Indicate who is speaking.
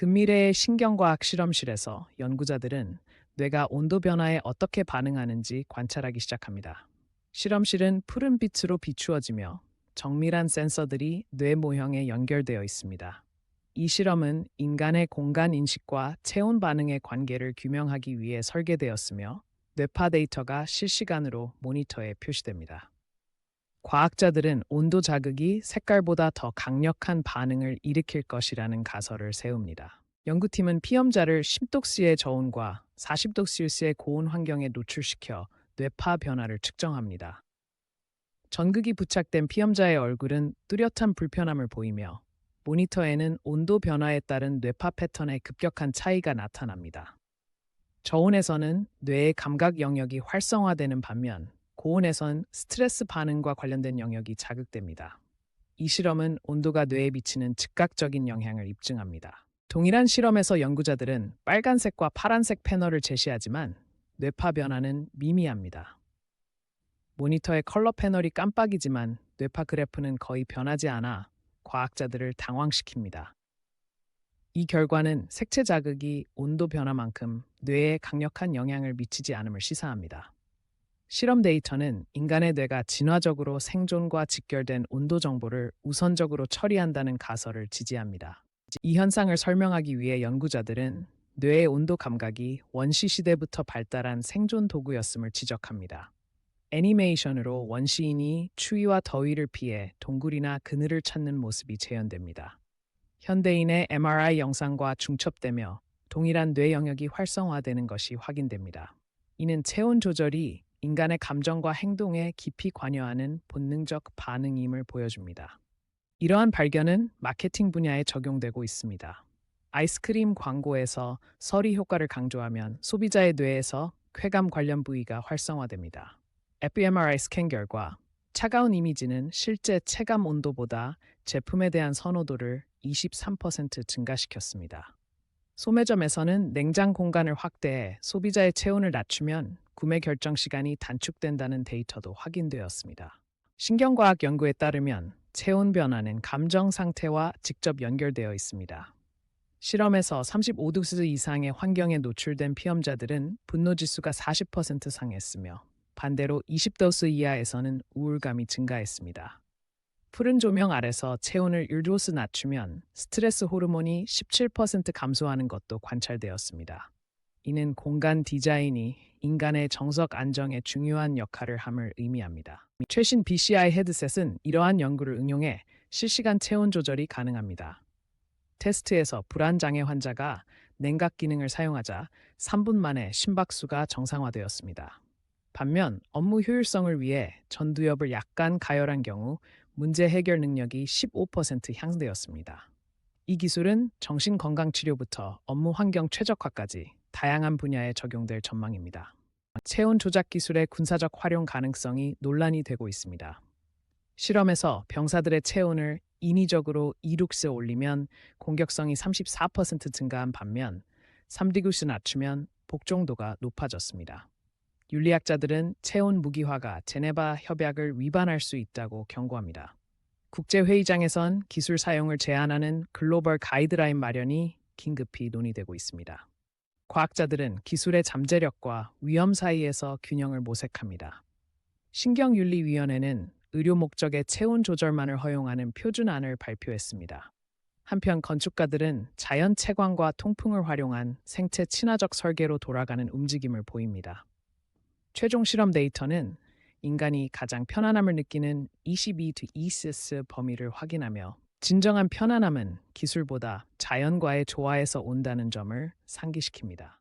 Speaker 1: 근미래의 신경과학 실험실에서 연구자들은 뇌가 온도 변화에 어떻게 반응하는지 관찰하기 시작합니다. 실험실은 푸른 빛으로 비추어지며 정밀한 센서들이 뇌 모형에 연결되어 있습니다. 이 실험은 인간의 공간 인식과 체온 반응의 관계를 규명하기 위해 설계되었으며 뇌파 데이터가 실시간으로 모니터에 표시됩니다. 과학자들은 온도 자극이 색깔보다 더 강력한 반응을 일으킬 것이라는 가설을 세웁니다. 연구팀은 피험자를 10독스의 저온과 40독스의 고온 환경에 노출시켜 뇌파 변화를 측정합니다. 전극이 부착된 피험자의 얼굴은 뚜렷한 불편함을 보이며 모니터에는 온도 변화에 따른 뇌파 패턴의 급격한 차이가 나타납니다. 저온에서는 뇌의 감각 영역이 활성화되는 반면 고온에선 스트레스 반응과 관련된 영역이 자극됩니다. 이 실험은 온도가 뇌에 미치는 즉각적인 영향을 입증합니다. 동일한 실험에서 연구자들은 빨간색과 파란색 패널을 제시하지만 뇌파 변화는 미미합니다. 모니터의 컬러 패널이 깜빡이지만 뇌파 그래프는 거의 변하지 않아 과학자들을 당황시킵니다. 이 결과는 색채 자극이 온도 변화만큼 뇌에 강력한 영향을 미치지 않음을 시사합니다. 실험 데이터는 인간의 뇌가 진화적으로 생존과 직결된 온도 정보를 우선적으로 처리한다는 가설을 지지합니다. 이 현상을 설명하기 위해 연구자들은 뇌의 온도 감각이 원시 시대부터 발달한 생존 도구였음을 지적합니다. 애니메이션으로 원시인이 추위와 더위를 피해 동굴이나 그늘을 찾는 모습이 재현됩니다. 현대인의 MRI 영상과 중첩되며 동일한 뇌 영역이 활성화되는 것이 확인됩니다. 이는 체온 조절이 인간의 감정과 행동에 깊이 관여하는 본능적 반응임을 보여줍니다. 이러한 발견은 마케팅 분야에 적용되고 있습니다. 아이스크림 광고에서 서리 효과를 강조하면 소비자의 뇌에서 쾌감 관련 부위가 활성화됩니다. fMRI 스캔 결과 차가운 이미지는 실제 체감 온도보다 제품에 대한 선호도를 23% 증가시켰습니다. 소매점에서는 냉장 공간을 확대해 소비자의 체온을 낮추면 구매 결정 시간이 단축된다는 데이터도 확인되었습니다. 신경과학 연구에 따르면 체온 변화는 감정 상태와 직접 연결되어 있습니다. 실험에서 35도씨 이상의 환경에 노출된 피험자들은 분노 지수가 40% 상했으며 반대로 20도씨 이하에서는 우울감이 증가했습니다. 푸른 조명 아래서 체온을 1도씨 낮추면 스트레스 호르몬이 17% 감소하는 것도 관찰되었습니다. 이는 공간 디자인이 인간의 정석 안정에 중요한 역할을 함을 의미합니다. 최신 BCI 헤드셋은 이러한 연구를 응용해 실시간 체온 조절이 가능합니다. 테스트에서 불안장애 환자가 냉각 기능을 사용하자 3분 만에 심박수가 정상화되었습니다. 반면 업무 효율성을 위해 전두엽을 약간 가열한 경우 문제 해결 능력이 15% 향상되었습니다. 이 기술은 정신건강치료부터 업무 환경 최적화까지 다양한 분야에 적용될 전망입니다. 체온 조작 기술의 군사적 활용 가능성이 논란이 되고 있습니다. 실험에서 병사들의 체온을 인위적으로 2룩스 올리면 공격성이 34% 증가한 반면 3디구스 낮추면 복종도가 높아졌습니다. 윤리학자들은 체온 무기화가 제네바 협약을 위반할 수 있다고 경고합니다. 국제회의장에선 기술 사용을 제한하는 글로벌 가이드라인 마련이 긴급히 논의되고 있습니다. 과학자들은 기술의 잠재력과 위험 사이에서 균형을 모색합니다. 신경윤리위원회는 의료 목적의 체온 조절만을 허용하는 표준안을 발표했습니다. 한편 건축가들은 자연 채광과 통풍을 활용한 생체 친화적 설계로 돌아가는 움직임을 보입니다. 최종 실험 데이터는 인간이 가장 편안함을 느끼는 22-2스 범위를 확인하며 진정한 편안함은 기술보다 자연과의 조화에서 온다는 점을 상기시킵니다.